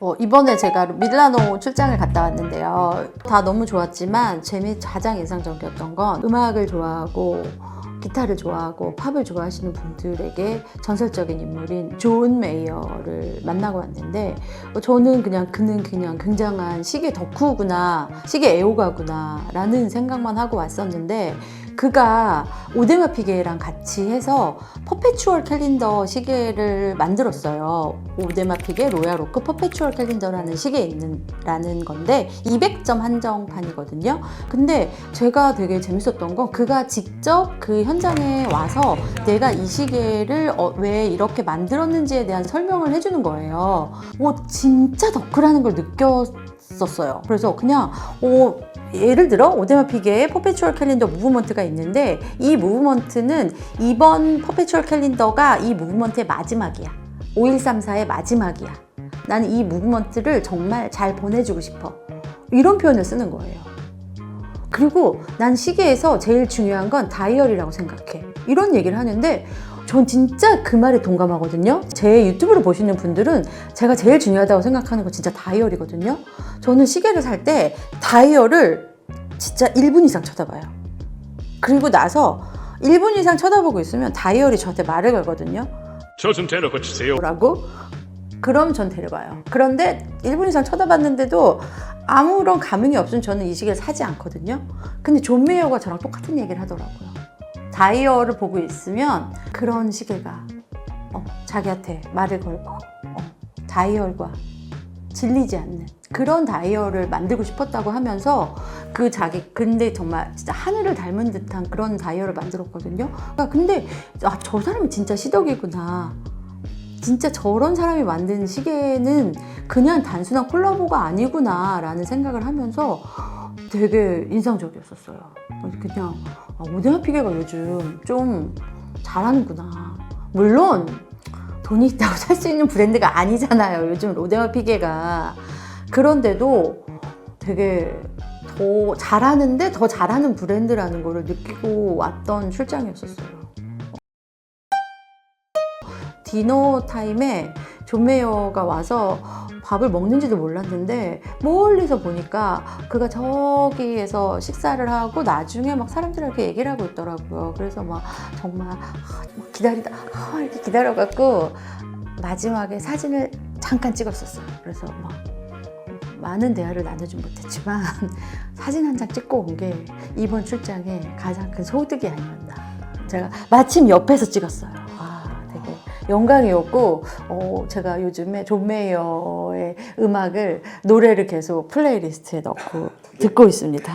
어, 이번에 제가 밀라노 출장을 갔다 왔는데요. 다 너무 좋았지만 재미 가장 인상적이었던 건 음악을 좋아하고 기타를 좋아하고 팝을 좋아하시는 분들에게 전설적인 인물인 존 메이어를 만나고 왔는데 어, 저는 그냥 그는 그냥 굉장한 시계 덕후구나 시계 애호가구나 라는 생각만 하고 왔었는데 그가 오데마 피게랑 같이 해서 퍼페추얼 캘린더 시계를 만들었어요. 오데마 피게 로얄 오크 퍼페추얼 캘린더라는 시계에 있는 라는 건데 200점 한정판이거든요. 근데 제가 되게 재밌었던 건 그가 직접 그 현 장에 와서 내가 이 시계를 어, 왜 이렇게 만들었는지에 대한 설명을 해주는 거예요. 오, 진짜 덕후라는 걸 느꼈었어요. 그래서 그냥 오, 예를 들어 오데마 피게의 퍼페추얼 캘린더 무브먼트가 있는데 이 무브먼트는 이번 퍼페추얼 캘린더가 이 무브먼트의 마지막이야. 5134의 마지막이야. 나는 이 무브먼트를 정말 잘 보내주고 싶어. 이런 표현을 쓰는 거예요. 그리고 난 시계에서 제일 중요한 건 다이얼이라고 생각해. 이런 얘기를 하는데 전 진짜 그 말에 동감하거든요. 제 유튜브를 보시는 분들은 제가 제일 중요하다고 생각하는 건 진짜 다이얼이거든요. 저는 시계를 살 때 다이얼을 진짜 1분 이상 쳐다봐요. 그리고 나서 1분 이상 쳐다보고 있으면 다이얼이 저한테 말을 걸거든요. 저 좀 데려가 주세요. 라고 그럼 전 데려가요. 그런데 1분 이상 쳐다봤는데도 아무런 감흥이 없으면 저는 이 시계를 사지 않거든요. 근데 존 메이어가 저랑 똑같은 얘기를 하더라고요. 다이얼을 보고 있으면 그런 시계가 어, 자기한테 말을 걸고 어, 다이얼과 질리지 않는 그런 다이얼을 만들고 싶었다고 하면서 그 자기 근데 정말 진짜 하늘을 닮은 듯한 그런 다이얼을 만들었거든요. 그러니까 근데 아, 저 사람이 진짜 시덕이구나. 진짜 저런 사람이 만든 시계는 그냥 단순한 콜라보가 아니구나라는 생각을 하면서 되게 인상적이었었어요. 그냥 아, 오데마 피게가 요즘 좀 잘하는구나. 물론 돈이 있다고 살 수 있는 브랜드가 아니잖아요. 요즘 오데마 피게가 그런데도 되게 더 잘하는데 더 잘하는 브랜드라는 거를 느끼고 왔던 출장이었었어요. 디너 타임에 존 메이어가 와서 밥을 먹는지도 몰랐는데 멀리서 보니까 그가 저기에서 식사를 하고 나중에 막 사람들에게 얘기를 하고 있더라고요. 그래서 막 정말 아, 막 기다리다 아, 이렇게 기다려갖고 마지막에 사진을 잠깐 찍었었어요. 그래서 막 많은 대화를 나누진 못했지만 사진 한 장 찍고 온 게 이번 출장의 가장 큰 소득이 아니었나. 제가 마침 옆에서 찍었어요. 아, 영광이었고, 어, 제가 요즘에 존 메이어의 음악을, 노래를 계속 플레이리스트에 넣고 듣고 있습니다.